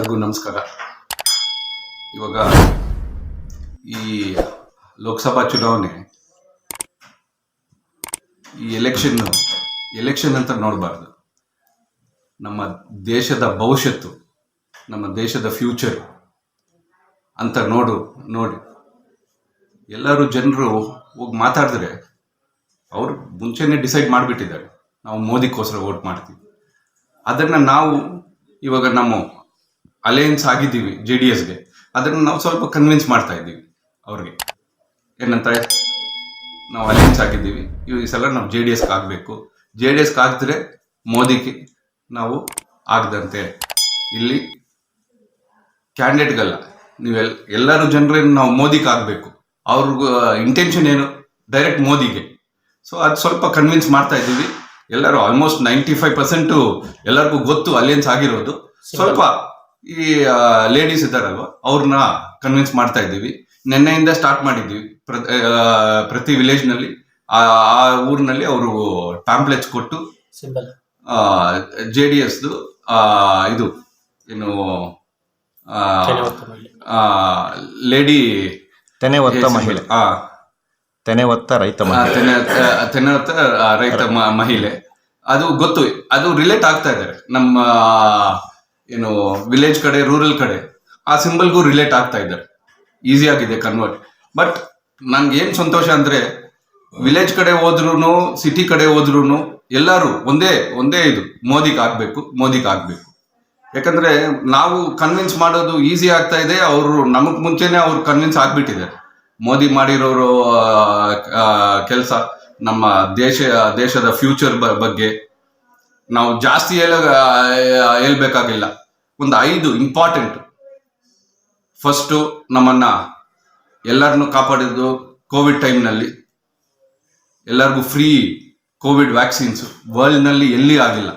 ಎಲ್ಲರಿಗೂ ನಮಸ್ಕಾರ. ಇವಾಗ ಈ ಲೋಕಸಭಾ ಚುನಾವಣೆ, ಈ ಎಲೆಕ್ಷನ್ ಎಲೆಕ್ಷನ್ ಅಂತ ನೋಡಬಾರ್ದು. ನಮ್ಮ ದೇಶದ ಭವಿಷ್ಯತ್ತು, ನಮ್ಮ ದೇಶದ ಫ್ಯೂಚರ್ ಅಂತ ನೋಡು, ನೋಡಿ. ಎಲ್ಲರೂ ಜನರು ಹೋಗಿ ಮಾತಾಡಿದ್ರೆ ಅವರು ಮುಂಚೆನೆ ಡಿಸೈಡ್ ಮಾಡಿಬಿಟ್ಟಿದ್ದಾರೆ. ನಾವು ಮೋದಿಗೋಸ್ಕರ ವೋಟ್ ಮಾಡ್ತೀವಿ. ಅದನ್ನ ನಾವು ಇವಾಗ ನಮ್ಮ ಅಲಯನ್ಸ್ ಆಗಿದ್ದೀವಿ ಜೆ ಡಿ ಎಸ್ಗೆ ಅದನ್ನು ನಾವು ಸ್ವಲ್ಪ ಕನ್ವಿನ್ಸ್ ಮಾಡ್ತಾ ಇದ್ದೀವಿ ಅವ್ರಿಗೆ. ಏನಂತ ನಾವು ಅಲಯನ್ಸ್ ಆಗಿದ್ದೀವಿ. ಈ ಸಲ ನಾವು ಜೆ ಡಿ ಎಸ್ಗೆ ಆಗಬೇಕು. ಜೆ ಡಿ ಎಸ್ಗೆ ಆಗಿದ್ರೆ ಮೋದಿಗೆ ನಾವು ಆಗದಂತೆ. ಇಲ್ಲಿ ಕ್ಯಾಂಡಿಡೇಟ್ಗಲ್ಲ ನೀವೆಲ್ ಎಲ್ಲರೂ ಜನರೇನು ನಾವು ಮೋದಿಗೆ ಆಗಬೇಕು. ಅವ್ರಿಗೂ ಇಂಟೆನ್ಷನ್ ಏನು? ಡೈರೆಕ್ಟ್ ಮೋದಿಗೆ. ಸೊ ಅದು ಸ್ವಲ್ಪ ಕನ್ವಿನ್ಸ್ ಮಾಡ್ತಾ ಇದ್ದೀವಿ. ಎಲ್ಲರೂ ಆಲ್ಮೋಸ್ಟ್ ನೈಂಟಿ ಫೈವ್ ಪರ್ಸೆಂಟು ಎಲ್ಲರಿಗೂ ಗೊತ್ತು ಅಲಯನ್ಸ್ ಆಗಿರೋದು. ಸ್ವಲ್ಪ ಈ ಲೇಡೀಸ್ ಇದ್ದಾರಲ್ವ ಅವ್ರನ್ನ ಕನ್ವಿನ್ಸ್ ಮಾಡ್ತಾ ಇದ್ದೀವಿ. ನಿನ್ನೆಯಿಂದ ಸ್ಟಾರ್ಟ್ ಮಾಡಿದ್ದೀವಿ. ಪ್ರತಿ ಆ, ಪ್ರತಿ ವಿಲೇಜ್ನಲ್ಲಿ ಆ ಆ ಊರಿನಲ್ಲಿ ಅವರು ಟ್ಯಾಂಪ್ಲೆಟ್ಸ್ ಕೊಟ್ಟು ಸಿಂಬಲ್ ಜೆ ಡಿ ಎಸ್ ಇದು ಏನು ಲೇಡಿ ತೆನೆ ಒತ್ತ ಮಹಿಳೆ. ತೆನೆ ಒತ್ತ ರೈತ ಮಹಿಳೆ. ಒತ್ತ ರೈತ ಮಹಿಳೆ. ಅದು ಗೊತ್ತು ಅದು ರಿಲೇಟ್ ಆಗ್ತಾ ಇದ್ದಾರೆ. ನಮ್ಮ ಏನು ವಿಲೇಜ್ ಕಡೆ ರೂರಲ್ ಕಡೆ, ಆ ಸಿಂಬಲ್ಗೂ ರಿಲೇಟ್ ಆಗ್ತಾ ಇದ್ದಾರೆ ಈಸಿ ಆಗಿದೆ ಕನ್ವರ್ಟ್ ಬಟ್ ನನ್ಗೆ ಏನ್ ಸಂತೋಷ ಅಂದ್ರೆ ವಿಲೇಜ್ ಕಡೆ ಹೋದ್ರು ಸಿಟಿ ಕಡೆ ಹೋದ್ರು ಎಲ್ಲರೂ ಒಂದೇ ಒಂದೇ ಇದು, ಮೋದಿಗೆ ಆಗ್ಬೇಕು ಮೋದಿಗೆ ಆಗ್ಬೇಕು. ಯಾಕಂದ್ರೆ ನಾವು ಕನ್ವಿನ್ಸ್ ಮಾಡೋದು ಈಸಿ ಆಗ್ತಾ ಇದೆ, ಅವರು ನಮಗ್ ಮುಂಚೆನೆ ಅವ್ರು ಕನ್ವಿನ್ಸ್ ಆಗ್ಬಿಟ್ಟಿದ್ದಾರೆ. ಮೋದಿ ಮಾಡಿರೋರು ಕೆಲಸ ನಮ್ಮ ದೇಶ, ದೇಶದ ಫ್ಯೂಚರ್ ಬಗ್ಗೆ ನಾವು ಜಾಸ್ತಿ ಹೇಳ ಹೇಳ್ಬೇಕಾಗಿಲ್ಲ. ಒಂದು ಐದು ಇಂಪಾರ್ಟೆಂಟ್ ಫಸ್ಟು ನಮ್ಮನ್ನ ಎಲ್ಲರನ್ನು ಕಾಪಾಡಿದ್ದು ಕೋವಿಡ್ ಟೈಮ್ನಲ್ಲಿ ಎಲ್ಲರಿಗೂ ಫ್ರೀ ಕೋವಿಡ್ ವ್ಯಾಕ್ಸಿನ್ಸ್ ವರ್ಲ್ಡ್ನಲ್ಲಿ ಎಲ್ಲಿ ಆಗಿಲ್ಲ.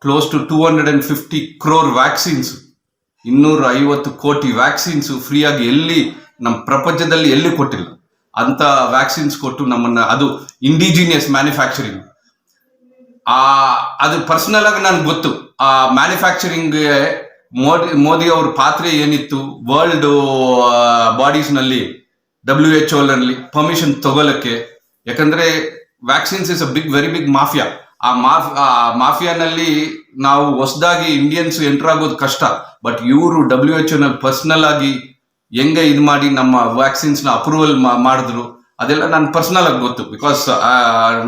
Close to two hundred and fifty crore vaccines ಇನ್ನೂರ ಐವತ್ತು ಕೋಟಿ ವ್ಯಾಕ್ಸಿನ್ಸ್ ಫ್ರೀಯಾಗಿ ಎಲ್ಲಿ ನಮ್ಮ ಪ್ರಪಂಚದಲ್ಲಿ ಎಲ್ಲಿ ಕೊಟ್ಟಿಲ್ಲ. ಅಂತ ವ್ಯಾಕ್ಸಿನ್ಸ್ ಕೊಟ್ಟು ನಮ್ಮನ್ನು, ಅದು ಇಂಡಿಜಿನಿಯಸ್ ಮ್ಯಾನುಫ್ಯಾಕ್ಚರಿಂಗ್ ಆ, ಅದು ಪರ್ಸನಲ್ ಆಗಿ ನನ್ಗೆ ಗೊತ್ತು. ಆ ಮ್ಯಾನುಫ್ಯಾಕ್ಚರಿಂಗ್ ಮೋದಿ ಮೋದಿ ಅವ್ರ ಪಾತ್ರ ಏನಿತ್ತು? ವರ್ಲ್ಡ್ ಬಾಡೀಸ್ನಲ್ಲಿ ಡಬ್ಲ್ಯೂ ಎಚ್ನಲ್ಲಿ ಪರ್ಮಿಷನ್ ತಗೊಳಕ್ಕೆ. ಯಾಕಂದ್ರೆ vaccines is a big very big mafia ಆ ಮಾಫ್, ಆ ಮಾಫಿಯಾನಲ್ಲಿ ನಾವು ಹೊಸದಾಗಿ ಇಂಡಿಯನ್ಸ್ ಎಂಟರ್ ಆಗೋದು ಕಷ್ಟ. ಬಟ್ ಇವರು ಡಬ್ಲ್ಯೂ ಎಚ್ನಲ್ಲಿ ಪರ್ಸನಲ್ ಆಗಿ ಹೆಂಗೆ ಇದು ಮಾಡಿ ನಮ್ಮ ವ್ಯಾಕ್ಸಿನ್ಸ್ನ ಅಪ್ರೂವಲ್ ಮಾಡಿದ್ರು? ಅದೆಲ್ಲ ನನ್ ಪರ್ಸನಲ್ ಆಗಿ ಗೊತ್ತು ಬಿಕಾಸ್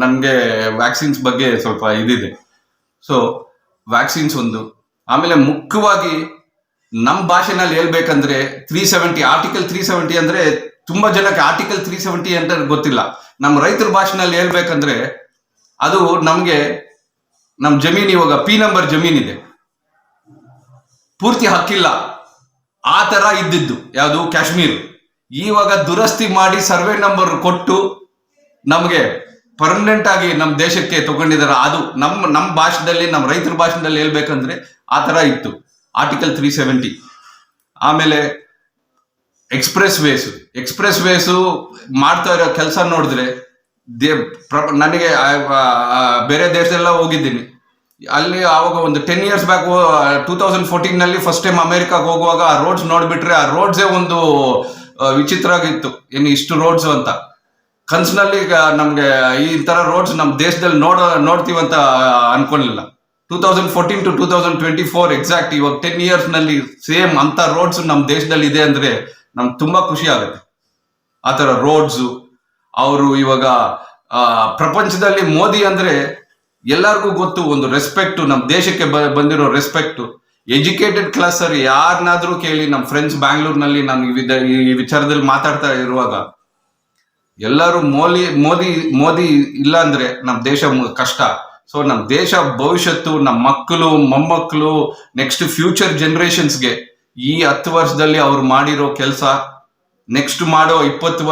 ನನಗೆ ವ್ಯಾಕ್ಸಿನ್ಸ್ ಬಗ್ಗೆ ಸ್ವಲ್ಪ ಇದಿದೆ. ಸೊ ವ್ಯಾಕ್ಸಿನ್ಸ್ ಒಂದು. ಆಮೇಲೆ ಮುಖ್ಯವಾಗಿ ನಮ್ಮ ಭಾಷೆನಲ್ಲಿ ಹೇಳ್ಬೇಕಂದ್ರೆ three seventy article three seventy ಅಂದ್ರೆ ತುಂಬಾ ಜನಕ್ಕೆ ಆರ್ಟಿಕಲ್ ತ್ರೀ ಸೆವೆಂಟಿ ಅಂತ ಗೊತ್ತಿಲ್ಲ. ನಮ್ಮ ರೈತರ ಭಾಷೆನಲ್ಲಿ ಹೇಳ್ಬೇಕಂದ್ರೆ ಅದು ನಮ್ಗೆ ನಮ್ಮ ಜಮೀನು ಇವಾಗ ಪಿ ನಂಬರ್ ಜಮೀನಿದೆ ಪೂರ್ತಿ ಹಕ್ಕಿಲ್ಲ. ಆ ತರ ಇದ್ದಿದ್ದು, ಯಾವುದು? ಕಾಶ್ಮೀರ್. ಇವಾಗ ದುರಸ್ತಿ ಮಾಡಿ ಸರ್ವೆ ನಂಬರ್ ಕೊಟ್ಟು ನಮಗೆ ಪರ್ಮನೆಂಟ್ ಆಗಿ ನಮ್ಮ ದೇಶಕ್ಕೆ ತಗೊಂಡಿದ್ದಾರೆ ಅದು ನಮ್ಮ ನಮ್ಮ ಭಾಷೆದಲ್ಲಿ ನಮ್ಮ ರೈತರ ಭಾಷೆದಲ್ಲಿ ಹೇಳ್ಬೇಕಂದ್ರೆ ಆ ತರ ಇತ್ತು. ಆರ್ಟಿಕಲ್ ತ್ರೀ ಸೆವೆಂಟಿ ಆಮೇಲೆ ಎಕ್ಸ್ಪ್ರೆಸ್ ವೇಸ್ ಎಕ್ಸ್ಪ್ರೆಸ್ ವೇಸು ಮಾಡ್ತಾ ಇರೋ ಕೆಲಸ ನೋಡಿದ್ರೆ ದೇ ನನಗೆ ಬೇರೆ ದೇಶದೆಲ್ಲ ಹೋಗಿದ್ದೀನಿ. ಅಲ್ಲಿ ಆವಾಗ ಒಂದು ten years back two thousand ಫೋರ್ಟೀನ್ನಲ್ಲಿ first time ಅಮೆರಿಕಾಗೆ ಹೋಗುವಾಗ ಆ ರೋಡ್ಸ್ ನೋಡ್ಬಿಟ್ರೆ ಆ ರೋಡ್ಸೇ ಒಂದು ಆ, ವಿಚಿತ್ರ ಆಗಿತ್ತು ಏನು ಇಷ್ಟು ರೋಡ್ಸ್ ಅಂತ. ಕನ್ಸಿನಲ್ಲಿ ಈಗ ನಮ್ಗೆ ಈ ತರ ರೋಡ್ಸ್ ನಮ್ಮ ದೇಶದಲ್ಲಿ ನೋಡ ನೋಡ್ತೀವಂತ ಅನ್ಕೊಂಡಿಲ್ಲ. Two thousand fourteen to two thousand twenty four exact ಇವಾಗ ಟೆನ್ ಇಯರ್ಸ್ನಲ್ಲಿ ಸೇಮ್ ಅಂತ ರೋಡ್ಸ್ ನಮ್ಮ ದೇಶದಲ್ಲಿ ಇದೆ ಅಂದ್ರೆ ನಮ್ಗೆ ತುಂಬಾ ಖುಷಿ ಆಗುತ್ತೆ. ಆ ತರ ರೋಡ್ಸ್ ಅವರು ಇವಾಗ ಪ್ರಪಂಚದಲ್ಲಿ ಮೋದಿ ಅಂದ್ರೆ ಎಲ್ಲರಿಗೂ ಗೊತ್ತು ಒಂದು ರೆಸ್ಪೆಕ್ಟ್ ನಮ್ಮ ದೇಶಕ್ಕೆ ಬಂದಿರೋ ರೆಸ್ಪೆಕ್ಟ್ ಎಜುಕೇಟೆಡ್ ಕ್ಲಾಸ್ ಸರ್ ಯಾರನ್ನಾದ್ರೂ ಕೇಳಿ ನಮ್ಮ ಫ್ರೆಂಡ್ಸ್ ಬ್ಯಾಂಗ್ಳೂರ್ನಲ್ಲಿ ನಾನು ಈ ವಿಚಾರದಲ್ಲಿ ಮಾತಾಡ್ತಾ ಇರುವಾಗ ಎಲ್ಲರೂ ಮೋಲಿ ಮೋದಿ ಮೋದಿ ಇಲ್ಲ ಅಂದ್ರೆ ನಮ್ಮ ದೇಶ ಕಷ್ಟ. ಸೊ ನಮ್ಮ ದೇಶ ಭವಿಷ್ಯತ್ತು ನಮ್ಮ ಮಕ್ಕಳು, ಮೊಮ್ಮಕ್ಕಳು ನೆಕ್ಸ್ಟ್ ಫ್ಯೂಚರ್ ಜನರೇಷನ್ಸ್ಗೆ ಈ ಹತ್ತು ವರ್ಷದಲ್ಲಿ ಅವ್ರು ಮಾಡಿರೋ ಕೆಲಸ ನೆಕ್ಸ್ಟ್ ಮಾಡೋ ಇಪ್ಪತ್ತು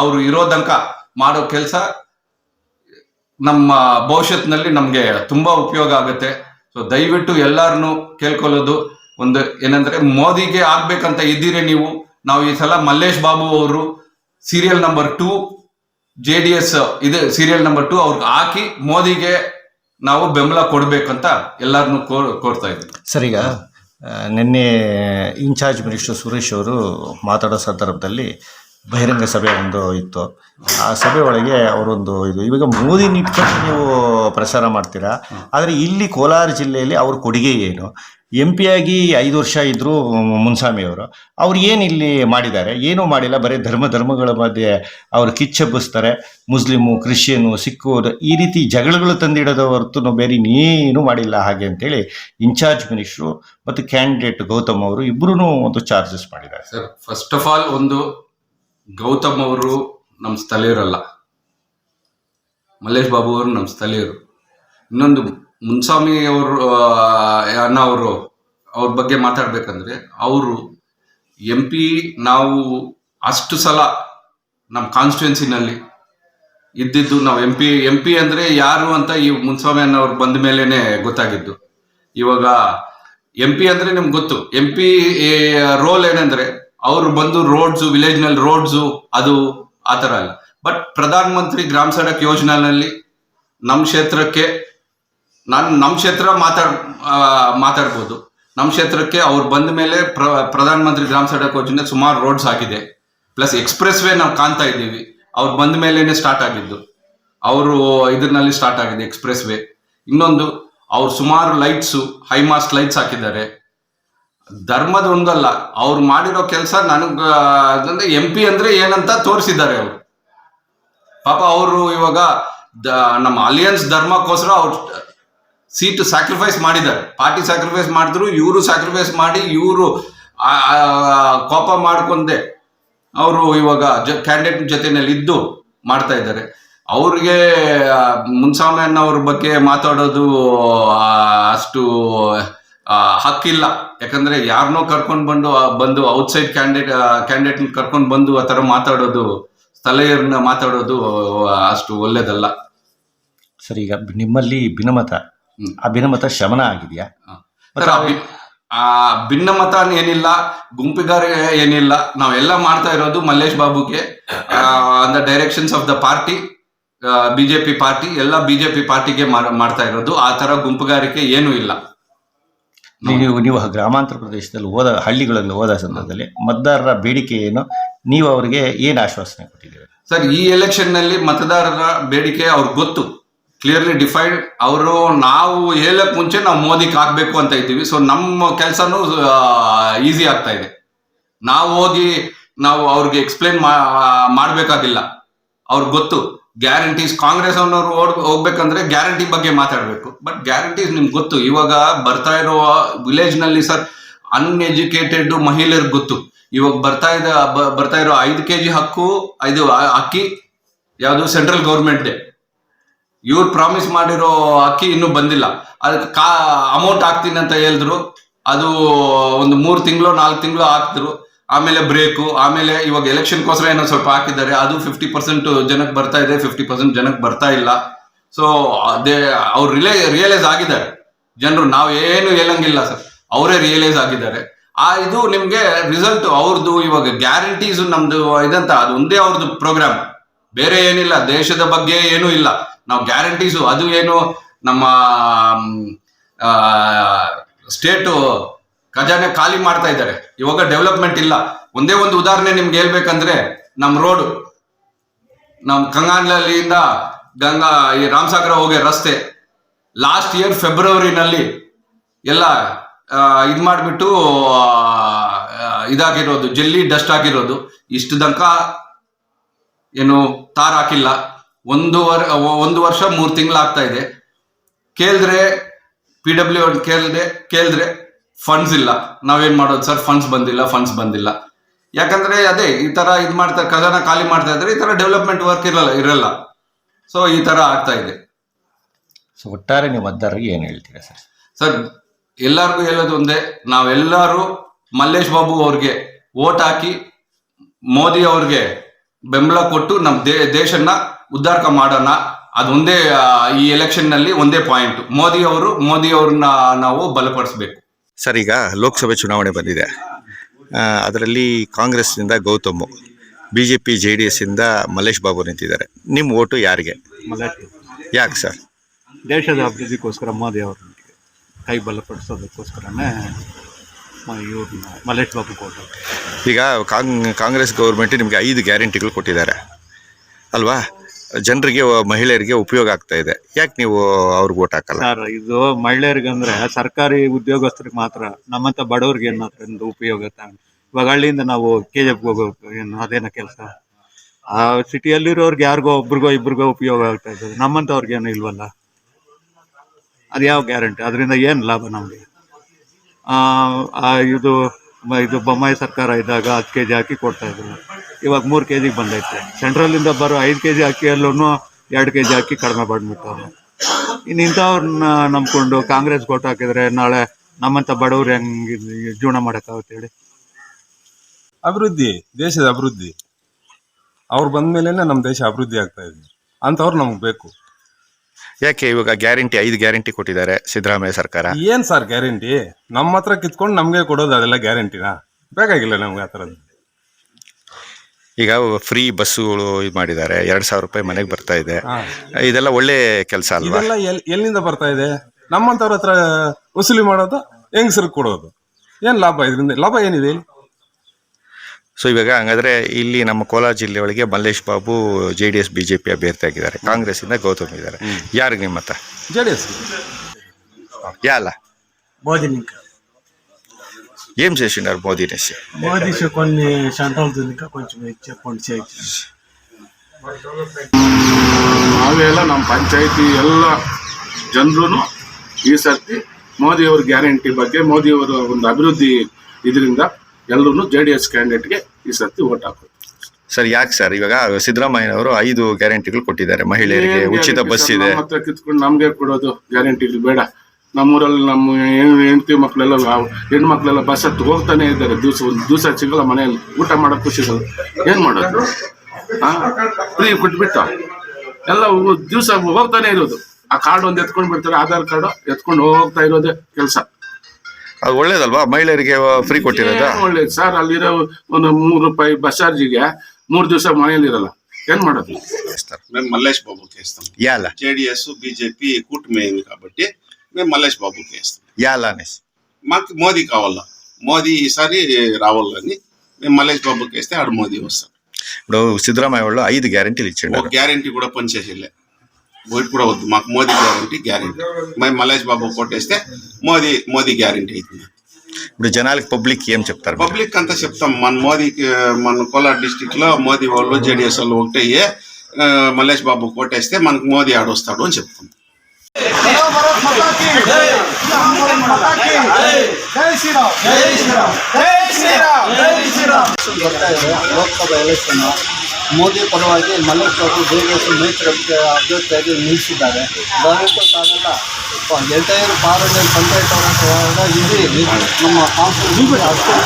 ಅವರು ಇರೋ ತನಕ ಮಾಡೋ ಕೆಲಸ ನಮ್ಮ ಭವಿಷ್ಯತ್ನಲ್ಲಿ ನಮ್ಗೆ ತುಂಬಾ ಉಪಯೋಗ ಆಗುತ್ತೆ. ಸೊ ದಯವಿಟ್ಟು ಎಲ್ಲಾರನ್ನು ಕೇಳ್ಕೊಳ್ಳೋದು ಒಂದು ಏನಂದ್ರೆ ಮೋದಿಗೆ ಆಗ್ಬೇಕಂತ ಇದ್ದೀರಿ ನೀವು. ನಾವು ಈ ಸಲ ಮಲ್ಲೇಶ್ ಬಾಬು ಅವರು serial number two J D S ಇದೆ ಸೀರಿಯಲ್ ನಂಬರ್ ಟೂ ಅವ್ರಿಗೆ ಹಾಕಿ ಮೋದಿಗೆ ನಾವು ಬೆಂಬಲ ಕೊಡ್ಬೇಕಂತ ಎಲ್ಲಾರನ್ನು ಕೋರ್ ಕೋರ್ತಾ ಇದ್ದೀವಿ. ಸರ್, ಈಗ ನಿನ್ನೆ, ಇನ್ಚಾರ್ಜ್ ಮಿನಿಸ್ಟರ್ ಸುರೇಶ್ ಅವರು ಮಾತಾಡೋ ಸಂದರ್ಭದಲ್ಲಿ ಬಹಿರಂಗ ಸಭೆ ಒಂದು ಇತ್ತು. ಆ ಸಭೆ ಒಳಗೆ ಅವರೊಂದು ಇದು, ಇವಾಗ ಮೋದಿ ನಿಟ್ಕೊಂಡು ನೀವು ಪ್ರಸಾರ ಮಾಡ್ತೀರಾ? ಆದರೆ ಇಲ್ಲಿ ಕೋಲಾರ ಜಿಲ್ಲೆಯಲ್ಲಿ ಅವ್ರ ಕೊಡುಗೆ ಏನು? ಎಂ ಪಿ ಆಗಿ ಐದು ವರ್ಷ ಇದ್ದರು ಮುನ್ಸ್ವಾಮಿ ಅವರು, ಅವ್ರು ಏನು ಇಲ್ಲಿ ಮಾಡಿದ್ದಾರೆ? ಏನೂ ಮಾಡಿಲ್ಲ, ಬರೀ ಧರ್ಮ, ಧರ್ಮಗಳ ಮಧ್ಯೆ ಅವರು ಕಿಚ್ಚೆಬ್ಬಿಸ್ತಾರೆ. ಮುಸ್ಲಿಮು, ಕ್ರಿಶ್ಚಿಯನು ಸಿಕ್ಕು ಈ ರೀತಿ ಜಗಳಗಳು ತಂದಿಡೋದ ಹೊರತು ಬೇರೆ ಇನ್ನೇನು ಮಾಡಿಲ್ಲ ಹಾಗೆ ಅಂತೇಳಿ ಇನ್ಚಾರ್ಜ್ ಮಿನಿಸ್ಟ್ರು ಮತ್ತು ಕ್ಯಾಂಡಿಡೇಟ್ ಗೌತಮ್ ಅವರು ಇಬ್ಬರೂ ಒಂದು ಚಾರ್ಜಸ್ ಮಾಡಿದ್ದಾರೆ. ಸರ್ ಫಸ್ಟ್ ಆಫ್ ಆಲ್ ಒಂದು ಗೌತಮ್ ಅವರು ನಮ್ಮ ಸ್ಥಳೀಯರಲ್ಲ. ಮಲ್ಲೇಶ್ ಬಾಬು ಅವರು ನಮ್ಮ ಸ್ಥಳೀಯರು. ಇನ್ನೊಂದು ಮುನ್ಸ್ವಾಮಿ ಅವರು ಅಣ್ಣ ಅವರು, ಅವ್ರ ಬಗ್ಗೆ ಮಾತಾಡ್ಬೇಕಂದ್ರೆ ಅವರು ಎಂ ಪಿ ನಾವು ಅಷ್ಟು ಸಲ ನಮ್ಮ ಕಾನ್ಸ್ಟಿಟ್ಯೂನ್ಸಿನಲ್ಲಿ ಇದ್ದಿದ್ದು ನಾವು ಎಂ ಪಿ ಎಂ ಪಿ ಅಂದ್ರೆ ಯಾರು ಅಂತ ಈ ಮುನ್ಸ್ವಾಮಿ ಅಣ್ಣ ಅವ್ರು ಬಂದ ಮೇಲೇ ಗೊತ್ತಾಗಿದ್ದು. ಇವಾಗ ಎಂ ಪಿ ಅಂದ್ರೆ ನಿಮ್ಗೆ ಗೊತ್ತು. ಎಂ ಪಿ ರೋಲ್ ಏನಂದ್ರೆ ಅವರು ಬಂದು ರೋಡ್ಸ್ ವಿಲೇಜ್ನಲ್ಲಿ ರೋಡ್ಸ್ ಅದು ಆ ತರ ಅಲ್ಲ ಬಟ್ ಪ್ರಧಾನ ಮಂತ್ರಿ ಗ್ರಾಮ ಸಡಕ್ ಯೋಜನೆಯಲ್ಲಿ ನಮ್ಮ ಕ್ಷೇತ್ರಕ್ಕೆ ನಾನು ನಮ್ಮ ಕ್ಷೇತ್ರ ಮಾತಾಡ್ ಮಾತಾಡ್ಬೋದು. ನಮ್ಮ ಕ್ಷೇತ್ರಕ್ಕೆ ಅವ್ರು ಬಂದ ಮೇಲೆ ಪ್ರ ಪ್ರಧಾನ ಮಂತ್ರಿ ಗ್ರಾಮ ಸಡಕ್ ಯೋಜನೆ ಸುಮಾರು ರೋಡ್ಸ್ ಆಗಿದೆ. ಪ್ಲಸ್ ಎಕ್ಸ್ಪ್ರೆಸ್ ವೇ ನಾವು ಕಾಣ್ತಾ ಇದ್ದೀವಿ. ಅವ್ರು ಬಂದ ಮೇಲೇನೆ ಸ್ಟಾರ್ಟ್ ಆಗಿದ್ದು. ಅವರು ಇದರಲ್ಲಿ ಸ್ಟಾರ್ಟ್ ಆಗಿದೆ ಎಕ್ಸ್ಪ್ರೆಸ್ ವೇ ಇನ್ನೊಂದು, ಅವ್ರು ಸುಮಾರು ಲೈಟ್ಸು ಹೈಮಾಸ್ಟ್ ಲೈಟ್ಸ್ ಹಾಕಿದ್ದಾರೆ. ಧರ್ಮದ ಒಂದಲ್ಲ, ಅವ್ರು ಮಾಡಿರೋ ಕೆಲಸ ನನಗೆ ಅಂದ್ರೆ ಎಂ ಪಿ ಅಂದ್ರೆ ಏನಂತ ತೋರಿಸಿದ್ದಾರೆ ಅವರು. ಪಾಪ ಅವರು ಇವಾಗ ನಮ್ಮ ಅಲಿಯನ್ಸ್ ಧರ್ಮಕ್ಕೋಸ್ಕರ ಅವ್ರು ಸೀಟ್ ಸ್ಯಾಕ್ರಿಫೈಸ್ ಮಾಡಿದ್ದಾರೆ. ಪಾರ್ಟಿ ಸ್ಯಾಕ್ರಿಫೈಸ್ ಮಾಡಿದ್ರು, ಇವರು ಸ್ಯಾಕ್ರಿಫೈಸ್ ಮಾಡಿ, ಇವರು ಕೋಪ ಮಾಡ್ಕೊಂಡೆ ಅವರು ಇವಾಗ ಕ್ಯಾಂಡಿಡೇಟ್ ಜೊತೆನಲ್ಲಿ ಇದ್ದು ಮಾಡ್ತಾ ಇದ್ದಾರೆ. ಅವ್ರಿಗೆ ಮುನ್ಸಾಮಯ್ಯನವ್ರ ಬಗ್ಗೆ ಮಾತಾಡೋದು ಅಷ್ಟು ಹಕ್ಕಿಲ್ಲ. ಯಾಕಂದ್ರೆ ಯಾರನ್ನೋ ಕರ್ಕೊಂಡು ಬಂದು ಬಂದು ಔಟ್ಸೈಡ್ ಕ್ಯಾಂಡಿಡೇಟ್ ಕ್ಯಾಂಡಿಡೇಟ್ ಕರ್ಕೊಂಡು ಬಂದು ಆ ತರ ಮಾತಾಡೋದು ಸ್ಥಳೀಯರನ್ನ ಮಾತಾಡೋದು ಅಷ್ಟು ಒಳ್ಳೇದಲ್ಲ. ಸರಿ ಈಗ ನಿಮ್ಮಲ್ಲಿ ಭಿನ್ನಮತ ಆ ಭಿನ್ನಮತ ಶಮನ ಆಗಿದೆಯಾ? ಆ ಭಿನ್ನಮತ ಏನಿಲ್ಲ ಗುಂಪಿಗಾರ ಏನಿಲ್ಲ. ನಾವೆಲ್ಲ ಮಾಡ್ತಾ ಇರೋದು Mallesh ಬಾಬುಗೆ the directions of the party B J P party ಎಲ್ಲ ಬಿಜೆಪಿ ಪಾರ್ಟಿಗೆ ಮಾಡ್ತಾ ಇರೋದು. ಆ ತರ ಗುಂಪುಗಾರಿಕೆ ಏನೂ ಇಲ್ಲ. ನೀವು ನೀವು ಗ್ರಾಮಾಂತರ ಪ್ರದೇಶದಲ್ಲಿ ಹೋದ, ಹಳ್ಳಿಗಳಲ್ಲಿ ಹೋದ ಸಂದರ್ಭದಲ್ಲಿ ಮತದಾರರ ಬೇಡಿಕೆ ಏನು ನೀವು ಅವರಿಗೆ ಏನು ಆಶ್ವಾಸನೆ ಕೊಟ್ಟಿದ್ದೀರಿ? ಸರ್, ಈ ಎಲೆಕ್ಷನ್ನಲ್ಲಿ ಮತದಾರರ ಬೇಡಿಕೆ ಅವ್ರಿಗೆ ಗೊತ್ತು. ಕ್ಲಿಯರ್ಲಿ ಡಿಫೈನ್ಡ್ ಅವರು ನಾವು ಹೇಳಕ್ ಮುಂಚೆ ನಾವು ಮೋದಿಗೆ ಹಾಕ್ಬೇಕು ಅಂತ ಇದ್ದೀವಿ. ಸೊ ನಮ್ಮ ಕೆಲಸನೂ ಈಸಿ ಆಗ್ತಾ ಇದೆ. ನಾವು ಹೋಗಿ ನಾವು ಅವ್ರಿಗೆ ಎಕ್ಸ್ಪ್ಲೇನ್ ಮಾಡ್ಬೇಕಾಗಿಲ್ಲ. ಅವ್ರಿಗೆ ಗೊತ್ತು. ಗ್ಯಾರಂಟೀಸ್ ಕಾಂಗ್ರೆಸ್ ಅನ್ನೋರು ಓಡ್, ಹೋಗ್ಬೇಕಂದ್ರೆ ಗ್ಯಾರಂಟಿ ಬಗ್ಗೆ ಮಾತಾಡಬೇಕು. ಬಟ್ ಗ್ಯಾರಂಟೀಸ್ ನಿಮ್ಗೆ ಗೊತ್ತು. ಇವಾಗ ಬರ್ತಾ ಇರೋ ವಿಲೇಜ್ನಲ್ಲಿ ಸರ್ ಅನ್ಎಜುಕೇಟೆಡ್ ಮಹಿಳೆಯರಿಗೆ ಗೊತ್ತು. ಇವಾಗ ಬರ್ತಾ ಇದ್ದ ಬರ್ತಾ ಇರೋ ಐದು ಕೆ ಜಿ ಹಕ್ಕು ಐದು ಅಕ್ಕಿ, ಯಾವುದು ಸೆಂಟ್ರಲ್ ಗೌರ್ಮೆಂಟ್ ಇವ್ರು ಪ್ರಾಮಿಸ್ ಮಾಡಿರೋ ಅಕ್ಕಿ ಇನ್ನೂ ಬಂದಿಲ್ಲ. ಅದಕ್ಕೆ ಕಾ ಅಮೌಂಟ್ ಹಾಕ್ತೀನಿ ಅಂತ ಹೇಳಿದ್ರು. ಅದು ಒಂದು ಮೂರು ತಿಂಗಳು ನಾಲ್ಕು ತಿಂಗಳು ಹಾಕ್ತಿರು ಆಮೇಲೆ ಬ್ರೇಕು ಆಮೇಲೆ ಇವಾಗ ಎಲೆಕ್ಷನ್ಗೋಸ್ಕರ ಏನೋ ಸ್ವಲ್ಪ ಹಾಕಿದ್ದಾರೆ. ಅದು ಫಿಫ್ಟಿ ಪರ್ಸೆಂಟ್ ಜನಕ್ಕೆ ಬರ್ತಾ ಇದೆ ಫಿಫ್ಟಿ ಪರ್ಸೆಂಟ್ ಜನಕ್ಕೆ ಬರ್ತಾ ಇಲ್ಲ. ಸೊ ಅದೇ, ಅವ್ರು ರಿಲೇ ರಿಯಲೈಸ್ ಆಗಿದ್ದಾರೆ. ಜನರು, ನಾವು ಏನು ಹೇಳಂಗಿಲ್ಲ ಸರ್. ಅವರೇ ರಿಯಲೈಸ್ ಆಗಿದ್ದಾರೆ. ಆ, ಇದು ನಿಮ್ಗೆ ರಿಸಲ್ಟ್ ಅವ್ರದ್ದು ಇವಾಗ ಗ್ಯಾರಂಟೀಸ್ ನಮ್ದು ಇದಂತ, ಅದು ಒಂದೇ ಅವ್ರದ್ದು ಪ್ರೋಗ್ರಾಮ್ ಬೇರೆ ಏನಿಲ್ಲ, ದೇಶದ ಬಗ್ಗೆ ಏನೂ ಇಲ್ಲ. ನಾವು ಗ್ಯಾರಂಟೀಸು ಅದು ಏನು ನಮ್ಮ ಸ್ಟೇಟು ಖಜಾನೆ ಖಾಲಿ ಮಾಡ್ತಾ ಇದ್ದಾರೆ. ಇವಾಗ ಡೆವಲಪ್ಮೆಂಟ್ ಇಲ್ಲ. ಒಂದೇ ಒಂದು ಉದಾಹರಣೆ ನಿಮ್ಗೆ ಹೇಳ್ಬೇಕಂದ್ರೆ ನಮ್ಮ ರೋಡ್ ನಮ್ಮ ಕಂಗಾನ್ಲಲ್ಲಿಂದ ಗಂಗಾ, ಈ ರಾಮಸಾಗರ ಹೋಗಿ ರಸ್ತೆ ಲಾಸ್ಟ್ ಇಯರ್ ಫೆಬ್ರವರಿನಲ್ಲಿ ಎಲ್ಲ ಇದು ಮಾಡಿಬಿಟ್ಟು ಇದಾಗಿರೋದು, ಜಲ್ಲಿ ಡಸ್ಟ್ ಆಗಿರೋದು. ಇಷ್ಟು ತನಕ ಏನು ತಾರ್ ಹಾಕಿಲ್ಲ. ಒಂದು ವರ್, ಒಂದು ವರ್ಷ ಮೂರು ತಿಂಗಳು ಆಗ್ತಾ ಇದೆ. ಕೇಳಿದ್ರೆ ಪಿ ಡಬ್ಲ್ಯೂ ಕೇಳಿದೆ, ಕೇಳಿದ್ರೆ ಫಂಡ್ಸ್ ಇಲ್ಲ. ನಾವೇನ್ ಮಾಡೋದು ಸರ್ ಫಂಡ್ಸ್ ಬಂದಿಲ್ಲ ಫಂಡ್ಸ್ ಬಂದಿಲ್ಲ. ಯಾಕಂದ್ರೆ ಅದೇ ಈ ತರ ಇದು ಮಾಡ್ತಾರೆ ಖಜಾನ ಖಾಲಿ ಮಾಡ್ತಾ ಇದ್ರೆ ಈ ತರ ಡೆವಲಪ್ಮೆಂಟ್ ವರ್ಕ್ ಇರಲ್ಲ ಇರಲ್ಲ. ಸೊ ಈ ತರ ಆಗ್ತಾ ಇದೆ. ಸೊ ಒಟ್ಟಾರೆ ನೀವು ಮತದಾರರಿಗೆ ಏನು ಹೇಳ್ತೀರಾ ಸರ್ ಸರ್ ಎಲ್ಲರಿಗೂ ಹೇಳೋದು ಒಂದೇ ನಾವೆಲ್ಲರೂ ಮಲ್ಲೇಶ್ ಬಾಬು ಅವ್ರಿಗೆ ಓಟ್ ಹಾಕಿ ಮೋದಿ ಅವ್ರಿಗೆ ಬೆಂಬಲ ಕೊಟ್ಟು ನಮ್ಮ ದೇ ದೇಶನ ಉದ್ಧಾರಕ ಮಾಡೋಣ. ಅದೊಂದೇ ಈ ಎಲೆಕ್ಷನ್ನಲ್ಲಿ ಒಂದೇ ಪಾಯಿಂಟ್ ಮೋದಿ ಅವರು ಮೋದಿ ಅವ್ರನ್ನ ನಾವು ಬಲಪಡಿಸ್ಬೇಕು. ಸರ್ ಈಗ ಲೋಕಸಭೆ ಚುನಾವಣೆ ಬಂದಿದೆ. ಅದರಲ್ಲಿ ಕಾಂಗ್ರೆಸ್ನಿಂದ Gautam B J P J D ಎಸ್ಸಿಂದ Mallesh Babu ನಿಂತಿದ್ದಾರೆ. ನಿಮ್ಮ ಓಟು ಯಾರಿಗೆ? ಯಾಕೆ ಸರ್? ದೇಶದ ಅಭಿವೃದ್ಧಿಗೋಸ್ಕರ ಮೋದಿ ಅವರೊಂದಿಗೆ ಕೈ ಬಲಪಡಿಸೋದಕ್ಕೋಸ್ಕರನೇ ಇವ್ರನ್ನ ಮಲ್ಲೇಶ್ ಬಾಬು ಕೋಟ ಈಗ ಕಾಂಗ್ ಕಾಂಗ್ರೆಸ್ ಗೌರ್ಮೆಂಟ್ ನಿಮಗೆ ಐದು ಗ್ಯಾರಂಟಿಗಳು ಕೊಟ್ಟಿದ್ದಾರೆ. ಅಲ್ವಾ? ಜನರಿಗೆ, ಮಹಿಳೆಯರಿಗೆ ಉಪಯೋಗ ಆಗ್ತಾ ಇದೆ. ಯಾಕೆ ನೀವು ಅವ್ರಿಗೆ ಓಟ್ ಹಾಕಲ್ಲ? ಸರ್, ಇದು ಮಹಿಳೆಯರಿಗಂದ್ರೆ ಸರ್ಕಾರಿ ಉದ್ಯೋಗಸ್ಥರಿಗೆ ಮಾತ್ರ, ನಮ್ಮಂತ ಬಡವ್ರಿಗೆ ಏನು ಉಪಯೋಗ ಇವಾಗ ಹಳ್ಳಿಯಿಂದ ನಾವು ಕೆ ಜಿ ಹೋಗ್ಬೇಕು, ಏನು ಅದೇನ ಕೆಲಸ. ಆ ಸಿಟಿಯಲ್ಲಿರೋರ್ಗೆ ಯಾರಿಗೋ ಒಬ್ರಿಗೋ ಇಬ್ರಿಗೋ ಉಪಯೋಗ ಆಗ್ತಾ ಇರ್ತದೆ ನಮ್ಮಂಥವ್ರಿಗೆ ಏನು ಇಲ್ವಲ್ಲ? ಅದು ಯಾವ ಗ್ಯಾರಂಟಿ? ಅದರಿಂದ ಏನು ಲಾಭ ನಮಗೆ? ಇದು ಇದು ಬೊಮ್ಮಾಯಿ ಸರ್ಕಾರ ಇದ್ದಾಗ ಹತ್ತು ಕೆ ಜಿ ಕೊಡ್ತಾ ಇದ್ರು. ಇವಾಗ ಮೂರು ಕೆ ಜಿಗೆ ಬಂದೈತೆ. ಸೆಂಟ್ರಲಿಂದ ಬರೋ ಐದು ಕೆ ಜಿ ಅಕ್ಕಿಯಲ್ಲೂ ಎರಡು ಕೆ ಜಿ ಅಕ್ಕಿ ಕಡಿಮೆ ಮಾಡಿಬಿಟ್ಟವ್ರು ಇನ್ನು ಇಂಥವ್ರನ್ನ ನಂಬ್ಕೊಂಡು ಕಾಂಗ್ರೆಸ್ ಕೊಟ್ಟು ಹಾಕಿದ್ರೆ ನಾಳೆ ನಮ್ಮಂಥ ಬಡವ್ರು ಹೆಂಗೆ ಜೀವನ ಮಾಡೋಕ್ಕಾಗುತ್ತೆ ಹೇಳಿ. ಅಭಿವೃದ್ಧಿ, ದೇಶದ ಅಭಿವೃದ್ಧಿ. ಅವ್ರು ಬಂದ ಮೇಲೆ ನಮ್ಮ ದೇಶ ಅಭಿವೃದ್ಧಿ ಆಗ್ತಾ ಇದೆ. ಅಂಥವ್ರು ನಮ್ಗೆ ಬೇಕು. ಯಾಕೆ ಇವಾಗ ಗ್ಯಾರಂಟಿ ಐದು ಗ್ಯಾರಂಟಿ ಕೊಟ್ಟಿದ್ದಾರೆ ಸಿದ್ದರಾಮಯ್ಯ ಸರ್ಕಾರ? ಏನ್ ಸರ್ ಗ್ಯಾರಂಟಿ? ನಮ್ಮ ಹತ್ರ ಕಿತ್ಕೊಂಡು ನಮಗೆ ಕೊಡೋದು ಅದೆಲ್ಲ ಗ್ಯಾರಂಟಿನಾ? ಬೇಕಾಗಿಲ್ಲ ನಮ್ಗೆ ಆ ಥರದ್ದು. ಈಗ ಫ್ರೀ ಬಸ್ಸುಗಳು ಇದು ಮಾಡಿದ್ದಾರೆ ಎರಡ್ ಸಾವಿರ ರೂಪಾಯಿ ಮನೆಗೆ ಬರ್ತಾ ಇದೆ. ಇದೆಲ್ಲ ಒಳ್ಳೆ ಕೆಲಸ ಅಲ್ವಾ? ಇದೆಲ್ಲ ಎಲ್ ಎಲ್ಲಿಂದ ಬರ್ತಾ ಇದೆ? ನಮ್ಮಂಥವ್ರ ಹತ್ರ ವಸೂಲಿ ಮಾಡೋದು ಹೆಂಗಸರಿಗೆ ಕೊಡೋದು. ಏನ್ ಲಾಭ ಇದರಿಂದ ಲಾಭ ಏನಿದೆ ಇಲ್ಲಿ? ಸೊ ಇವಾಗ ಹಂಗಾದ್ರೆ ಇಲ್ಲಿ ನಮ್ಮ ಕೋಲಾರ ಜಿಲ್ಲೆ ಒಳಗೆ Mallesh Babu J D S BJP ಅಭ್ಯರ್ಥಿ ಆಗಿದ್ದಾರೆ ಕಾಂಗ್ರೆಸ್ ಇಂದ ಗೌತಮ್ ಇದ್ದಾರೆ ಯಾರಿಗೆ ನಿಮ್ಮ ಮತ ಜೆ ಡಿ ಎಸ್ యాల మోదీ ఇంకా ఏం చేసినారు మోదీ అనేసి మోదీ షో కొన్ని సెంట్రల్ ఇంకా కొంచెం చెప్పండి చేయొచ్చు ನಾವೆಲ್ಲ ನಮ್ಮ ಪಂಚಾಯತಿ ಎಲ್ಲ ಜನರು ಈ ಸರ್ತಿ ಮೋದಿಯವರ ಗ್ಯಾರಂಟಿ ಬಗ್ಗೆ ಮೋದಿಯವರ ಒಂದು ಅಭಿವೃದ್ಧಿ ಇದರಿಂದ ಎಲ್ಲರೂ ಜೆ ಡಿ ಎಸ್ ಕ್ಯಾಂಡಿಡೇಟ್ಗೆ ಈ ಸರ್ತಿ ಓಟ್ ಹಾಕೋದು. ಸರ್ ಯಾಕೆ ಸರ್? ಇವಾಗ ಸಿದ್ದರಾಮಯ್ಯನವರು ಐದು ಗ್ಯಾರಂಟಿಗಳು ಕೊಟ್ಟಿದ್ದಾರೆ ಮಹಿಳೆಯರಿಗೆ. ಉಚಿತ ಬಸ್ ಇದೆ. ಹತ್ರ ಕಿತ್ಕೊಂಡು ನಮಗೆ ಕೊಡೋದು ಗ್ಯಾರಂಟಿ ಬೇಡ. ನಮ್ಮೂರಲ್ಲಿ ನಮ್ಮ ಹೆಂಡತಿ ಮಕ್ಕಳೆಲ್ಲ ಹೆಣ್ಣು ಮಕ್ಕಳೆಲ್ಲ ಬಸ್ ಹತ್ತು ಹೋಗ್ತಾನೆ ಇದ್ದಾರೆ. ದಿವಸ ಒಂದು ದಿವಸ ಸಿಗಲ್ಲ ಮನೆಯಲ್ಲಿ. ಊಟ ಮಾಡೋಕ್ಕೂ ಖುಷಿಗಲ್ಲ ಏನು ಮಾಡೋದು? ಫ್ರೀ ಕೊಟ್ಬಿಟ್ಟು ಎಲ್ಲ ದಿವಸ ಹೋಗ್ತಾನೆ ಇರೋದು. ಆ ಕಾರ್ಡ್ ಒಂದು ಎತ್ಕೊಂಡು ಬಿಡ್ತಾರೆ. ಆಧಾರ್ ಕಾರ್ಡ್ ಎತ್ಕೊಂಡು ಹೋಗ್ತಾ ಇರೋದೇ ಕೆಲಸ. ಅದು ಒಳ್ಳೇದಲ್ವಾ? ಮಹಿಳೆಯರಿಗೆ ಫ್ರೀ ಕೊಟ್ಟಿರೋದಾ? ಒಳ್ಳೇದು. ಸರ್ ಅಲ್ಲಿರೋ ಒಂದು ಮೂರು ರೂಪಾಯಿ ಬಸ್ ಚಾರ್ಜಿಗೆ ಮೂರು ದಿವಸ ಮನೆಯಲ್ಲಿರಲ್ಲ. ఏం మాడదు మేము మల్లేష్ బాబుకి వేస్తాం యాలా జేడిఎస్ బీజేపీ కూటమి అయింది కాబట్టి మేము మల్లేష్ బాబుకి వేస్తాం యాలానే మాకు మోదీ కావాలా? మోదీ ఈసారి రావాలని మేము మల్లేష్ బాబుకి వేస్తే ఆడ మోదీ వస్తాం ఇప్పుడు సిద్ధరామయ్య వాళ్ళు ఐదు గ్యారంటీలు ఇచ్చాడు గ్యారంటీ కూడా పనిచేసేలే. ఓటు కూడా వద్దు. మాకు మోదీ గ్యారంటీ గ్యారంటీ. మరి మల్లేష్ బాబు కోటేస్తే మోదీ మోదీ గ్యారంటీ అవుతుంది. ఇప్పుడు జనాలకి పబ్లిక్ ఏం చెప్తారు పబ్లిక్ అంతా చెప్తాం. మన మోదీకి మన కోలార్ డిస్టిక్ మోదీ వాళ్ళు జేడిఎస్ వాళ్ళు ఒకటయ్యే మల్లేష్ బాబు కోటేస్తే మనకు మోదీ ఆడొస్తాడు అని చెప్తాం. లోక్సభ ఎలక్షన్ ಮೋದಿ ಪರವಾಗಿ ಮಲ್ಲೇಶ್ ಅವರು ಜೆ ಡಿ ಎಸ್ ಮೈತ್ರಿ ಅಭ್ಯ- ಅಭ್ಯರ್ಥಿಯಾಗಿ ನಿಲ್ಲಿಸಿದ್ದಾರೆ ದಯವಿಟ್ಟು ತಾವೆಲ್ಲ ಎಂಟೈರ್ ಪಾರ್ಲಿಮೆಂಟ್ ಪಂಚಾಯತ್ ಅವರ ಇಡೀ ನಮ್ಮ ಕಾನ್ಸ್ಟಿಟ್ಯೂಷನ್ ಅಷ್ಟೊಂದು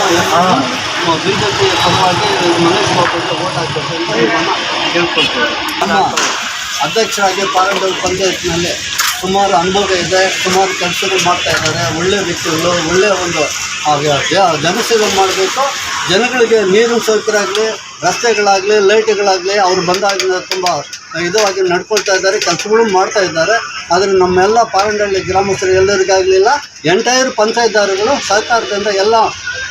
ನಮ್ಮ ಬಿ ಜೆ ಪಿ ಪರವಾಗಿ ಮಲ್ಲೇಶ್ ಬಾಬುಗೆ ಓಟ್ ಹಾಕಬೇಕು ಅಂತ ನಿಮ್ಮನ್ನು ಕೇಳ್ಕೊಳ್ತೇವೆ. ನಮ್ಮ ಅಧ್ಯಕ್ಷರಾಗಿ ಪಾರ್ಲಿಮೆಂಟ್ ಪಂಚಾಯತ್ನಲ್ಲಿ ಸುಮಾರು ಅನುಭವ ಇದೆ. ಸುಮಾರು ಕೆಲಸಗಳು ಮಾಡ್ತಾ ಇದ್ದಾರೆ. ಒಳ್ಳೆ ವ್ಯಕ್ತಿಗಳು ಒಳ್ಳೆಯ ಒಂದು ಜನಸೇವೆ ಮಾಡಬೇಕು. ಜನಗಳಿಗೆ ನೀರಿನ ಸೌಕರ್ಯ ಆಗಲಿ ರಸ್ತೆಗಳಾಗಲಿ, ಲೈಟ್ಗಳಾಗಲಿ ಅವ್ರು ಬಂದಾಗಿಂದ ತುಂಬ ಇದವಾಗಿ ನಡ್ಕೊಳ್ತಾ ಇದ್ದಾರೆ, ಕೆಲಸಗಳು ಮಾಡ್ತಾ ಇದ್ದಾರೆ. ಆದರೆ ನಮ್ಮೆಲ್ಲ ಪಾರಂಡಳ್ಳಿ ಗ್ರಾಮಸ್ಥರು ಎಲ್ಲರಿಗಾಗಲಿಲ್ಲ ಎಂಟೈರ್ ಪಂಚಾಯತ್ದಾರಗಳು ಸಹಕಾರದಿಂದ ಎಲ್ಲ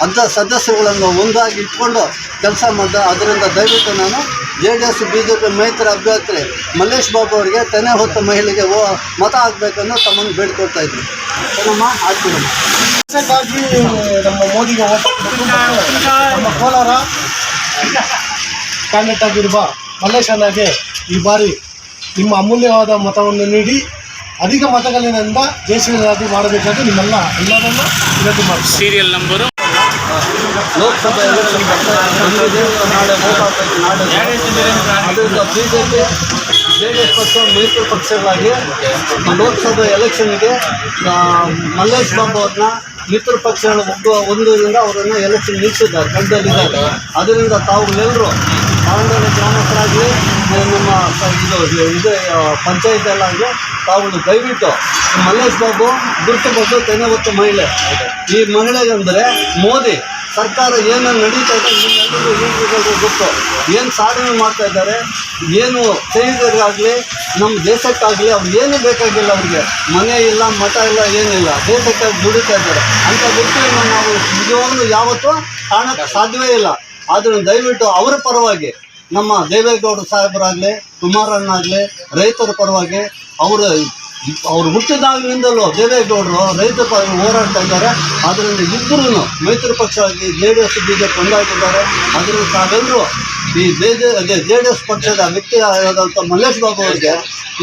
ಅದ ಸದಸ್ಯರುಗಳನ್ನು ಒಂದಾಗಿ ಇಟ್ಕೊಂಡು ಕೆಲಸ ಮಾಡಿದ ಅದರಿಂದ ದಯವಿಟ್ಟು ನಾನು J D S, B J P ಮೈತ್ರಿ ಅಭ್ಯರ್ಥಿ ಮಲ್ಲೇಶ್ ಬಾಬು ಅವರಿಗೆ ತೆನೆ ಹೊತ್ತ ಮಹಿಳೆಗೆ ಓ ಮತ ಹಾಕಬೇಕನ್ನು ತಮ್ಮನ್ನು ಬೇಡ್ಕೊಳ್ತಾ ಇದ್ವಿ ಚೆನ್ನಮ್ಮ ಆಗ್ತೀನಿ ಆಗಿ ನಮ್ಮ ಮೋದಿಗೆ ನಮ್ಮ ಕೋಲಾರ ಕ್ಯಾಂಡಿಡೇಟ್ ಆಗಿರುವ ಮಲ್ಲೇಶ್ ಅಣ್ಣಗೆ ಈ ಬಾರಿ ನಿಮ್ಮ ಅಮೂಲ್ಯವಾದ ಮತವನ್ನು ನೀಡಿ ಅಧಿಕ ಮತಗಳಿಂದ ಜಯಶ್ರೀ ಮಾಡಬೇಕಾದ್ರೆ ನಿಮ್ಮೆಲ್ಲ ಎಲ್ಲರನ್ನ ವಿನಂತಿ ಮಾಡ್ತೀನಿ. ಲೋಕಸಭಾ ಎಲೆಕ್ಷನ್. ನಾಳೆ ನಾಳೆ B J P J D S ಪಕ್ಷ, ಮೈತ್ರಿ ಪಕ್ಷಗಳಾಗಿ ಲೋಕಸಭಾ ಎಲೆಕ್ಷನ್ಗೆ ಮಲ್ಲೇಶ್ ಬಾಬು ಅವ್ರನ್ನ ಮಿತ್ರ ಪಕ್ಷಗಳ ಒಂದು ಒಂದರಿಂದ ಅವರನ್ನು ಎಲೆಕ್ಷನ್ ನಿಲ್ಲಿಸಿದ್ದಾರೆ ಕಣದಲ್ಲಿದ್ದಾರೆ ಅದರಿಂದ ತಾವುಗಳೆಲ್ಲರೂ ಕಾಂಗ್ರೆಸ್ ಗ್ರಾಮಸ್ಥರಾಗಲಿ ನಮ್ಮ ಇದು ಇದು ಪಂಚಾಯತ್ ತಾವುಗಳು ದಯವಿಟ್ಟು ಮಲ್ಲೇಶ್ ಬಾಬು ಗುರುತು ಬಂದು ತೆನೆ ಹೊತ್ತು ಮಹಿಳೆ. ಈ ಮಹಿಳೆಗೆ ಅಂದರೆ ಮೋದಿ ಸರ್ಕಾರ ಏನು ನಡೀತಾ ಇದೆ ಈಗಿರೋದು ಗೊತ್ತು. ಏನು ಸಾಧನೆ ಮಾಡ್ತಾ ಇದ್ದಾರೆ, ಏನು ಸೈನಿಕರಿಗಾಗಲಿ ನಮ್ಮ ದೇಶಕ್ಕಾಗಲಿ ಅವ್ರು ಏನು ಬೇಕಾಗಿಲ್ಲ ಅವ್ರಿಗೆ. ಮನೆ ಇಲ್ಲ, ಮಠ ಇಲ್ಲ, ಏನಿಲ್ಲ. ದೇಶಕ್ಕಾಗಿ ದುಡಿತಾ ಇದ್ದಾರೆ. ಅಂಥ ವ್ಯಕ್ತಿಯನ್ನು ನಾವು ನಿಜವಾಗ್ಲೂ ಯಾವತ್ತೂ ಕಾಣಕ್ಕೆ ಸಾಧ್ಯವೇ ಇಲ್ಲ. ಆದರೂ ದಯವಿಟ್ಟು ಅವರ ಪರವಾಗಿ, ನಮ್ಮ ದೇವೇಗೌಡ ಸಾಹೇಬರಾಗಲಿ, ಕುಮಾರಣ್ಣಾಗಲಿ, ರೈತರ ಪರವಾಗಿ, ಅವರು ಅವ್ರು ಹುಟ್ಟಿದಾಗಲಿಂದಲೂ ದೇವೇಗೌಡರು ರೈತರ ಪರವಾಗಿ ಹೋರಾಡ್ತಾ ಇದ್ದಾರೆ. ಅದರಲ್ಲಿ ಇಬ್ಬರೂ ಮೈತ್ರಿ ಪಕ್ಷವಾಗಿ J D S, B J P ಒಂದಾಗಿದ್ದಾರೆ. ಅದರಿಂದ ತಾವೆಲ್ಲರೂ ಈ ಜೆ ಅದೇ ಜೆ ಡಿ ಎಸ್ ಪಕ್ಷದ ವ್ಯಕ್ತಿ ಆದಂಥ ಮಲ್ಲೇಶ್ ಬಾಬು ಅವರಿಗೆ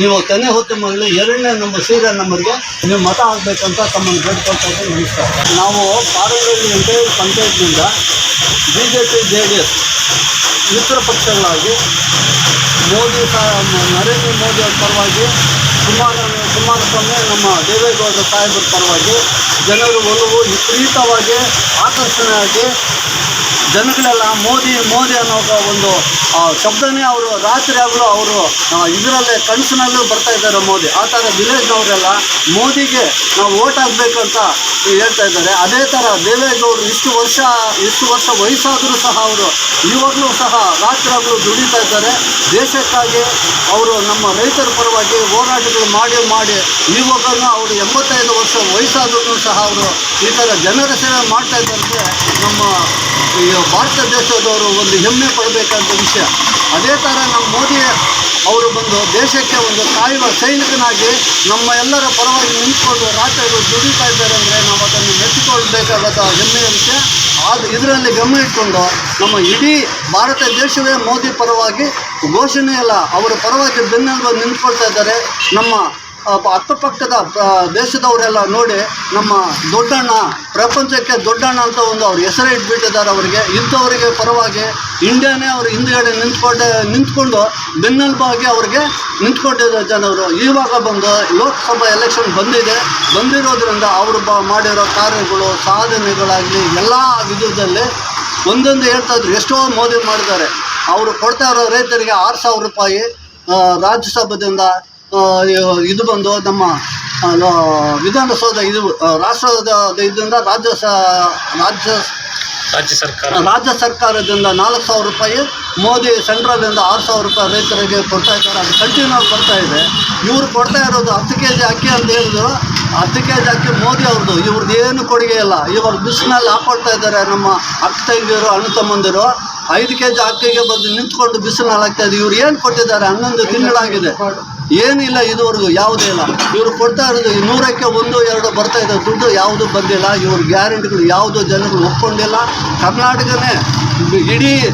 ನೀವು ತೆನೆ ಹೊತ್ತು ಎರಡನೇ ನಂಬರ್ ಸೀರಿಯಲ್ ನಂಬರ್ಗೆ ನೀವು ಮತ ಆಗಬೇಕಂತ ತಮ್ಮನ್ನು ಬೇಡ್ಕೊಳ್ತಾ ನಮಸ್ಕಾರ. ನಾವು ಪಾರಂಗಳ್ಳಿ ಅಂತೇಳಿ ಪಂಚಾಯತ್ನಿಂದ B J P, J D S ಮಿತ್ರ ಪಕ್ಷಗಳಾಗಿ ಮೋದಿ ನರೇಂದ್ರ ಮೋದಿ ಅವರ ಪರವಾಗಿ ಕುಮಾರ ಕುಮಾರಸ್ವಾಮಿ ನಮ್ಮ ದೇವೇಗೌಡರ ಸಾಹೇಬರ ಪರವಾಗಿ ಜನರು ಒಲವು ವಿಪರೀತವಾಗಿ ಆಕರ್ಷಣೆಯಾಗಿ ಜನಗಳೆಲ್ಲ ಮೋದಿ ಮೋದಿ ಅನ್ನೋ ಒಂದು ಶಬ್ದನೇ ಅವರು, ರಾತ್ರಿ ಆಗಲೂ ಅವರು ಇದರಲ್ಲೇ ಕನಸಿನಲ್ಲೂ ಬರ್ತಾ ಇದ್ದಾರೆ ಮೋದಿ. ಆ ಥರ ವಿಲೇಜ್ನವರೆಲ್ಲ ಮೋದಿಗೆ ನಾವು ಓಟ್ ಹಾಕ್ಬೇಕು ಅಂತ ಹೇಳ್ತಾ ಇದ್ದಾರೆ. ಅದೇ ಥರ ದೇವೇಗೌಡರು ಇಷ್ಟು ವರ್ಷ ಇಷ್ಟು ವರ್ಷ ವಯಸ್ಸಾದರೂ ಸಹ ಅವರು ಇವಾಗಲೂ ಸಹ ರಾತ್ರಿ ಆಗಲೂ ದುಡಿತಾ ಇದ್ದಾರೆ. ದೇಶಕ್ಕಾಗಿ ಅವರು ನಮ್ಮ ರೈತರ ಪರವಾಗಿ ಹೋರಾಟಗಳು ಮಾಡಿ ಮಾಡಿ ಇವಾಗಲೂ ಅವರು ಎಂಬತ್ತೈದು ವರ್ಷ ವಯಸ್ಸಾದ್ರೂ ಸಹ ಅವರು ಈ ಥರ ಜನರ ಸೇವೆ ಮಾಡ್ತಾ ಇದ್ದಂತೆ ನಮ್ಮ ಭಾರತ ದೇಶದವರು ಒಂದು ಹೆಮ್ಮೆ ಪಡಬೇಕಂತ ವಿಷಯ. ಅದೇ ಥರ ನಮ್ಮ ಮೋದಿ ಅವರು ಬಂದು ದೇಶಕ್ಕೆ ಒಂದು ಕಾಯುವ ಸೈನಿಕನಾಗಿ ನಮ್ಮ ಎಲ್ಲರ ಪರವಾಗಿ ನಿಂತ್ಕೊಂಡು ರಾಜ್ಯಗಳು ದುಡಿತಾ ಇದ್ದಾರೆ ಅಂದರೆ ನಾವು ಅದನ್ನು ಮೆಚ್ಚಿಕೊಳ್ಬೇಕಾದ ಹೆಮ್ಮೆಯ ವಿಷಯ ಆದ ಇದರಲ್ಲಿ ಗಮನ ಇಟ್ಕೊಂಡು ನಮ್ಮ ಇಡೀ ಭಾರತ ದೇಶವೇ ಮೋದಿ ಪರವಾಗಿ ಘೋಷಣೆ ಅಲ್ಲ ಅವರ ಪರವಾಗಿ ಬೆನ್ನೆಲುಬು ನಿಂತ್ಕೊಳ್ತಾ ಇದ್ದಾರೆ. ನಮ್ಮ ಅಕ್ಕಪಕ್ಕದ ದೇಶದವರೆಲ್ಲ ನೋಡಿ ನಮ್ಮ ದೊಡ್ಡಣ್ಣ ಪ್ರಪಂಚಕ್ಕೆ ದೊಡ್ಡಣ್ಣ ಅಂತ ಒಂದು ಅವ್ರ ಹೆಸರು ಇಟ್ಬಿಟ್ಟಿದ್ದಾರೆ ಅವರಿಗೆ. ಇಂಥವರಿಗೆ ಪರವಾಗಿ ಇಂಡಿಯಾನೇ ಅವರು ಹಿಂದ್ಗಡೆ ನಿಂತ್ಕೊಂಡೆ ನಿಂತ್ಕೊಂಡು ಬೆನ್ನೆಲುಬಾಗಿ ಅವ್ರಿಗೆ ನಿಂತ್ಕೊಂಡಿದ್ದ ಜನರು. ಇವಾಗ ಬಂದು ಲೋಕಸಭಾ ಎಲೆಕ್ಷನ್ ಬಂದಿದೆ. ಬಂದಿರೋದ್ರಿಂದ ಅವರು ಬ ಮಾಡಿರೋ ಕಾರ್ಯಗಳು ಸಾಧನೆಗಳಾಗಲಿ ಎಲ್ಲ ವಿಧದಲ್ಲಿ ಒಂದೊಂದು ಹೇಳ್ತಾ ಇದ್ರು. ಎಷ್ಟೋ ಮೋದಿ ಮಾಡಿದ್ದಾರೆ. ಅವರು ಕೊಡ್ತಾ ಇರೋ ರೈತರಿಗೆ ಆರು ಸಾವಿರ ರೂಪಾಯಿ ಆ, ಇದು ಬಂದು ನಮ್ಮ ವಿಧಾನಸೌಧ ಇದು ರಾಷ್ಟ್ರದ ಇದರಿಂದ ರಾಜ್ಯ ಸ ರಾಜ್ಯ ರಾಜ್ಯ ಸರ್ಕಾರ. ರಾಜ್ಯ ಸರ್ಕಾರದಿಂದ ನಾಲ್ಕು ಸಾವಿರ ರೂಪಾಯಿ ಮೋದಿ ಸೆಂಟ್ರಲಿಂದ ಆರು ಸಾವಿರ ರೂಪಾಯಿ ರೈತರಿಗೆ ಕೊಡ್ತಾ ಇದ್ದಾರೆ. ಅದು ಕಂಟಿನ್ಯೂ ಕೊಡ್ತಾ ಇದೆ. ಇವರು ಕೊಡ್ತಾ ಇರೋದು ಹತ್ತು ಕೆ ಜಿ ಅಕ್ಕಿ ಅಂತ ಹೇಳಿದ್ರು. ಹತ್ತು ಕೆ ಜಿ ಅಕ್ಕಿ ಮೋದಿ ಅವ್ರದ್ದು. ಇವ್ರದ್ದು ಏನು ಕೊಡುಗೆ ಇಲ್ಲ. ಇವಾಗ ಬಿಸಿನಲ್ಲಿ ಹಾಕೊಳ್ತಾ ಇದ್ದಾರೆ ನಮ್ಮ ಅಕ್ಕ ತಂಗಿಯರು ಅಣ್ಣ ತಮ್ಮಂದಿರು. ಐದು ಕೆ ಜಿ ಅಕ್ಕಿಗೆ ಬಂದು ನಿಂತ್ಕೊಂಡು ಬಿಸಿಲು ಹಾಕ್ತಾ ಇದ್ದಾರೆ. ಇವ್ರು ಏನು ಕೊಟ್ಟಿದ್ದಾರೆ? ಹನ್ನೊಂದು ತಿಂಗಳಾಗಿದೆ. ಏನಿಲ್ಲ ಇದುವರೆಗೂ, ಯಾವುದೇ ಇಲ್ಲ. ಇವರು ಕೊಡ್ತಾ ಇರೋದು ನೂರಕ್ಕೆ ಒಂದು, ಎರಡು ಬರ್ತಾ ಇದೆ. ದುಡ್ಡು ಯಾವುದು ಬಂದಿಲ್ಲ. ಇವ್ರ ಗ್ಯಾರಂಟಿಗಳು ಯಾವುದು ಜನಗಳು ಒಪ್ಕೊಂಡಿಲ್ಲ. ಕರ್ನಾಟಕನೇ ಇಡೀ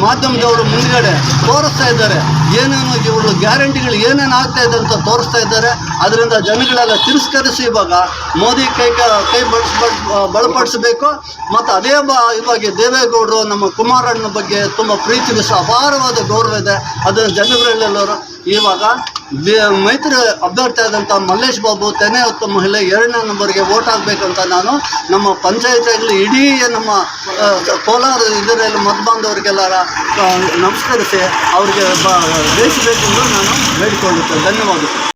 ಮಾಧ್ಯಮದವರು ಮುಂದ್ಗಡೆ ತೋರಿಸ್ತಾ ಇದ್ದಾರೆ. ಏನೇನು ಇವರು ಗ್ಯಾರಂಟಿಗಳು ಏನೇನು ಆಗ್ತಾ ಇದೆ ಅಂತ ತೋರಿಸ್ತಾ ಇದ್ದಾರೆ. ಅದರಿಂದ ಜನಗಳೆಲ್ಲ ತಿರಸ್ಕರಿಸಿ ಇವಾಗ ಮೋದಿ ಕೈ, ಕ- ಬಳಸ್ ಬಲಪಡಿಸಬೇಕು ಮತ್ತು ಅದೇ ಬ, ಇವಾಗ ದೇವೇಗೌಡರು ನಮ್ಮ ಕುಮಾರಣ್ಣ ಬಗ್ಗೆ ತುಂಬ ಪ್ರೀತಿ ವಿಶ್ವ ಅಪಾರವಾದ ಗೌರವ ಇದೆ. ಅದನ್ನು ಜನಗಳೆಲ್ಲರೂ ಇವಾಗ ಮೈತ್ರಿ ಅಭ್ಯರ್ಥಿ ಆದಂಥ ಮಲ್ಲೇಶ್ ಬಾಬು ತೆನೆ ಹೊತ್ತ ಮಹಿಳೆ ಎರಡನೇ ನಂಬರ್ಗೆ ಓಟ್ ಹಾಕ್ಬೇಕಂತ ನಾನು ನಮ್ಮ ಪಂಚಾಯತಿಯಲ್ಲಿ ಇಡೀ ನಮ್ಮ ಕೋಲಾರ ಇದರಲ್ಲಿ ಮತ ಬಾಂಧವರಿಗೆಲ್ಲರ ನಮಸ್ಕರಿಸಿ ಅವ್ರಿಗೆ ಬೇಯಿಸಬೇಕೆಂದು ನಾನು ಬೇಡಿಕೊಳ್ಳುತ್ತೇನೆ. ಧನ್ಯವಾದಗಳು.